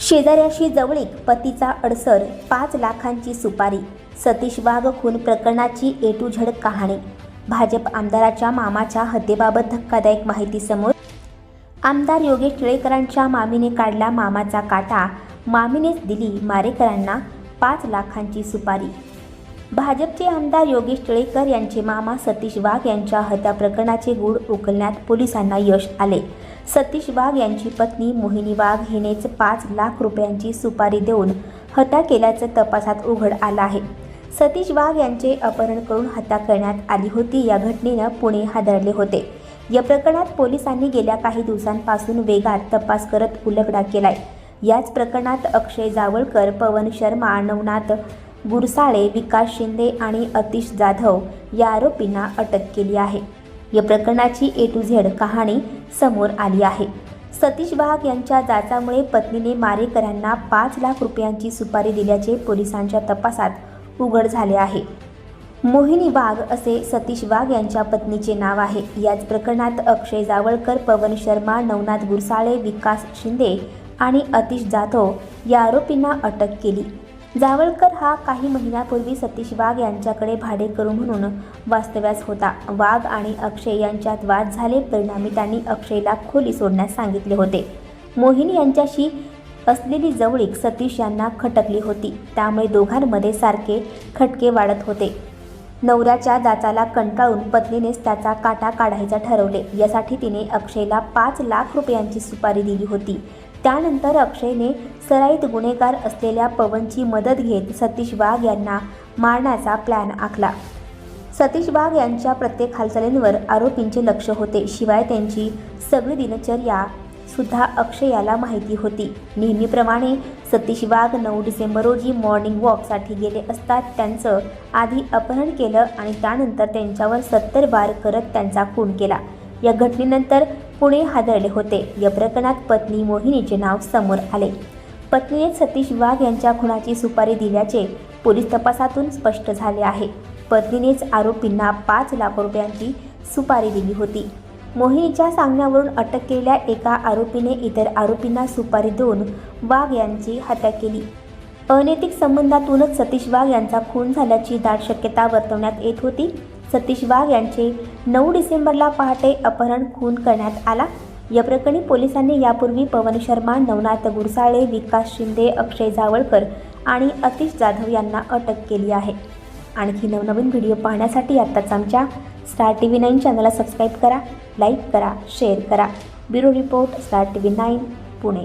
शेजाऱ्याशी जवळीक पतीचा अडसर पाच लाखांची सुपारी सतीश वाघ खून प्रकरणाची ए टू झड कहाणी भाजप आमदाराच्या मामाच्या हत्येबाबत धक्कादायक माहिती समोर. आमदार योगेश टिळेकरांच्या मामीने काढला मामाचा काटा मामीनेच दिली मारेकरांना पाच लाखांची सुपारी. भाजपचे आमदार योगेश टिळेकर यांचे मामा सतीश वाघ यांच्या हत्या प्रकरणाचे गूढ उकलण्यात पोलिसांना यश आले. सतीश वाघ यांची पत्नी मोहिनी वाघ हिनेच पाच लाख रुपयांची सुपारी देऊन हत्या केल्याचं तपासात उघड आलं आहे. सतीश वाघ यांचे अपहरण करून हत्या करण्यात आली होती. या घटनेनं पुणे हादरले होते. या प्रकरणात पोलिसांनी गेल्या काही दिवसांपासून वेगात तपास करत उलगडा केलाय. याच प्रकरणात अक्षय जावळकर पवन शर्मा नवनाथ गुरसाळे विकास शिंदे आणि अतिश जाधव या आरोपींना अटक केली आहे. या प्रकरणाची ए टू झेड कहाणी समोर आली आहे. सतीश वाघ यांच्या जाचामुळे पत्नीने मारेकरांना पाच लाख रुपयांची सुपारी दिल्याचे पोलिसांच्या तपासात उघड झाले आहे. मोहिनी वाघ असे सतीश वाघ यांच्या पत्नीचे नाव आहे. याच प्रकरणात अक्षय जावळकर पवन शर्मा नवनाथ गुरसाळे विकास शिंदे आणि अतिश जाधव या आरोपींना अटक केली. जावळकर हा काही महिन्यापूर्वी सतीश वाघ यांच्याकडे भाडेकरू म्हणून वास्तव्यास होता. वाघ आणि अक्षय यांच्यात वाद झाले परिणामी त्यांनी अक्षयला खोली सोडण्यास सांगितले होते. मोहिनी यांच्याशी असलेली जवळीक सतीश यांना खटकली होती. त्यामुळे दोघांमध्ये सारखे खटके वाढत होते. नवऱ्याच्या दाचाला कंटाळून पत्नीनेच त्याचा काटा काढायचा ठरवले. यासाठी तिने अक्षयला पाच लाख रुपयांची सुपारी दिली होती. त्यानंतर अक्षयने सराईत गुन्हेगार असलेल्या पवनची मदत घेत सतीश वाघ यांना मारण्याचा प्लॅन आखला. सतीश वाघ यांच्या प्रत्येक हालचालींवर आरोपींचे लक्ष होते. शिवाय त्यांची सगळी दिनचर्या सुद्धा अक्षयाला माहिती होती. नेहमीप्रमाणे सतीश वाघ नऊ डिसेंबर रोजी मॉर्निंग वॉकसाठी गेले असता त्यांचं आधी अपहरण केलं आणि त्यानंतर त्यांच्यावर सत्तर वार करत त्यांचा खून केला. या घटनेनंतर पुणे हादरले होते. या प्रकरणात पत्नी मोहिनीचे नाव समोर आले. पत्नीने सतीश वाघ यांच्या खुनाची सुपारी दिल्याचे पोलीस तपासातून स्पष्ट झाले आहे. पत्नीनेच आरोपींना पाच लाख रुपयांची सुपारी दिली होती. मोहिनीच्या सांगण्यावरून अटक केलेल्या एका आरोपीने इतर आरोपींना सुपारी देऊन वाघ यांची हत्या केली. अनैतिक संबंधातूनच सतीश वाघ यांचा खून झाल्याची दाट शक्यता वर्तवण्यात येत होती. सतीश वाघ यांचे नऊ डिसेंबरला पहाटे अपहरण खून करण्यात आला. या प्रकरणी पोलिसांनी यापूर्वी पवन शर्मा नवनाथ गुरसाळे विकास शिंदे अक्षय जावळकर आणि अतिश जाधव यांना अटक केली आहे. आणखी नवनवीन व्हिडिओ पाहण्यासाठी आत्ताच आमच्या स्टार टी व्ही नाईन चॅनलला सबस्क्राईब करा लाईक करा शेअर करा. Bureau report Star TV nine Pune.